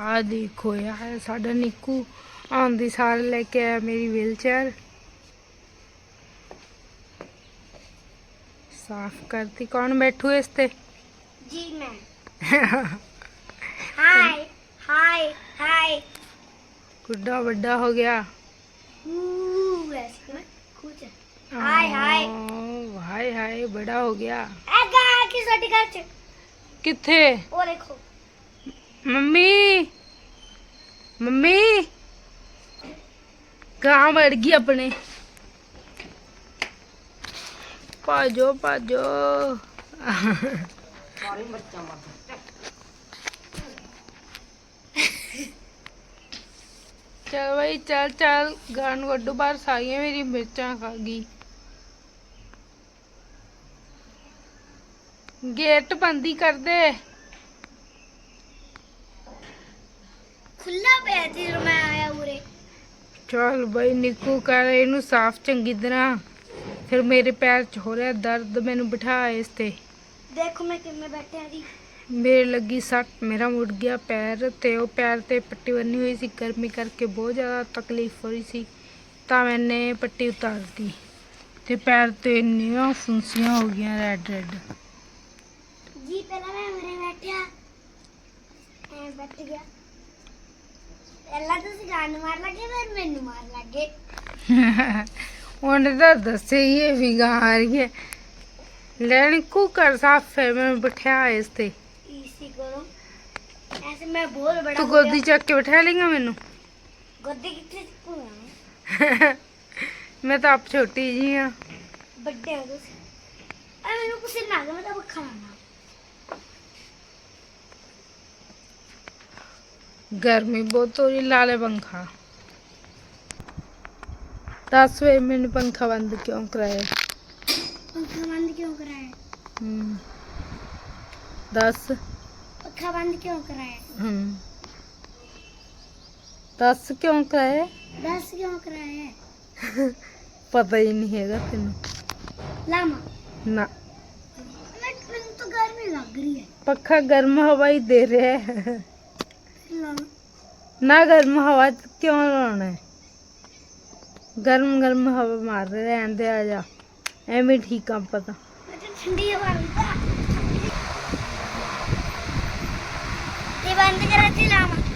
ਆ ਦੇਖੋ ਯਾਰ ਸਾਡਾ ਨਿੱਕੂ ਆਉਂਦੀ ਸਾਰ ਲੈ ਕੇ ਆਇਆ ਮੇਰੀ ਵੀਲਚੇਅਰ ਸਾਫ਼ ਕਰਤੀ। ਕੌਣ ਬੈਠੂ ਇਸ ਤੇ? ਜੀ ਮੈਂ। ਹਾਈ ਹਾਈ ਹਾਈ ਕੁੱਡਾ ਵੱਡਾ ਹੋ ਗਿਆ। ਹਾਈ ਹਾਈ ਬੜਾ ਹੋ ਗਿਆ। ਐ ਗਾ ਕਿ ਸਾਡੇ ਚ। ਕਿੱਥੇ? ਉਹ ਦੇਖੋ। ਮੰਮੀ। ਮੰਮੀ। ਗਾਂ ਵੜ ਗਈ ਆਪਣੇ। ਭਾਜੋ ਭਾਜੋ। ਚਲ ਬਈ, ਚੱਲ ਚੱਲ। ਗਾਂ ਨੂੰ ਕੱਢੋ ਬਾਹਰ ਸਾਰੀਆਂ ਮੇਰੀ ਮਿਰਚਾਂ ਖਾ ਗਈ। ਗੇਟ ਬੰਦੀ ਕਰ ਦੇ। ਖੁੱਲਾ ਪਿਆ ਸੀ ਮੈਂ ਆਇਆ ਉਰੇ। ਚਲ ਬਈ ਨਿੱਕੂ ਕਰ ਇਹਨੂੰ ਸਾਫ਼ ਚੰਗੀ ਤਰ੍ਹਾਂ। ਫਿਰ ਮੇਰੇ ਪੈਰ 'ਚ ਹੋ ਰਿਹਾ ਦਰਦ ਮੈਨੂੰ ਬਿਠਾ ਇਸ ਤੇ। ਦੇਖੋ ਮੈਂ ਕਿਵੇਂ ਬੈਠਿਆ ਜੀ। ਮੇਰੇ ਲੱਗੀ ਸੱਟ ਮੇਰਾ ਮੁੜ ਗਿਆ ਪੈਰ ਤੇ। ਉਹ ਪੈਰ ਤੇ ਪੱਟੀ ਬੰਨੀ ਹੋਈ ਸੀ ਗਰਮੀ ਕਰਕੇ ਬਹੁਤ ਜ਼ਿਆਦਾ ਤਕਲੀਫ ਹੋ ਰਹੀ ਸੀ। ਤਾਂ ਮੈਨੇ ਪੱਟੀ ਉਤਾਰ ਦਿੱਤੀ ਤੇ ਪੈਰ ਤੇ ਇੰਨੀਆਂ ਫੁੰਸੀਆਂ ਹੋ ਗਈਆਂ ਰੈਡ ਰੈਡ ਜੀ ਪਹਿਲਾਂ ਮੈਂ ਉਰੇ ਬੈਠਿਆ। ਐ ਬੈਠ ਗਿਆ। ਪਹਿਲਾਂ ਤੁਸੀਂ ਜਾਨ ਮਾਰ ਲੱਗੇ ਫਿਰ ਮੈਨੂੰ ਮਾਰ ਲੱਗੇ। ਉਹਨੇ ਤਾਂ ਦੱਸੇ ਹੀ ਇਹ ਵਿਗਾ ਆ ਹੈ। ਲੈਣ ਕੁਕਰ ਸਾਫੇ ਮੈਂ ਬਿਠਾਇਆ ਇਸ ਤੇ। ਇਸੀ ਕਰੋ ਐਸੇ ਮੈਂ ਬਹੁਤ ਬੜਾ ਤੂੰ ਗੋਦੀ ਚੱਕ ਕੇ ਬਿਠਾ ਲੇਗਾ ਮੈਨੂੰ? ਗੋਦੀ ਕਿੱਥੇ ਚੁੱਕੂਗਾ ਮੈਂ ਤਾਂ ਆਪ ਛੋਟੀ ਜੀ ਆ ਵੱਡੇ ਹੋ ਤੁਸੀਂ। ਆ ਮੈਨੂੰ ਕੁਛ ਨਾ ਮੈਂ ਤਾਂ ਬੱਖਾ ਮਾਰਨਾ गर्मी बहुत हो रही लाल पंखा। दसवें मिनट पंखा बंद क्यों कराए पंखा बंद क्यों कराए हम्म। दस। पंखा बंद क्यों कराया? हम्म। दस क्यों दस क्यों पता ही नहीं है तेन। लामा। ना। तो गर्मी लग रही है। पक्खा गर्म हवा ही दे रहा है। ਨਾ ਗਰਮ ਹਵਾ ਕਿਉਂ ਲਾਉਣਾ ਗਰਮ ਗਰਮ ਹਵਾ ਮਾਰ ਰਹਿਣ ਦੇ ਆ ਜਾ। ਐਵੇਂ ਠੀਕ ਆ ਪਤਾ। ਠੰਡੀ ਹਵਾ ਤੇ। ਬੰਦ ਕਰਾ ਤੇ ਲਾਵਾਂ।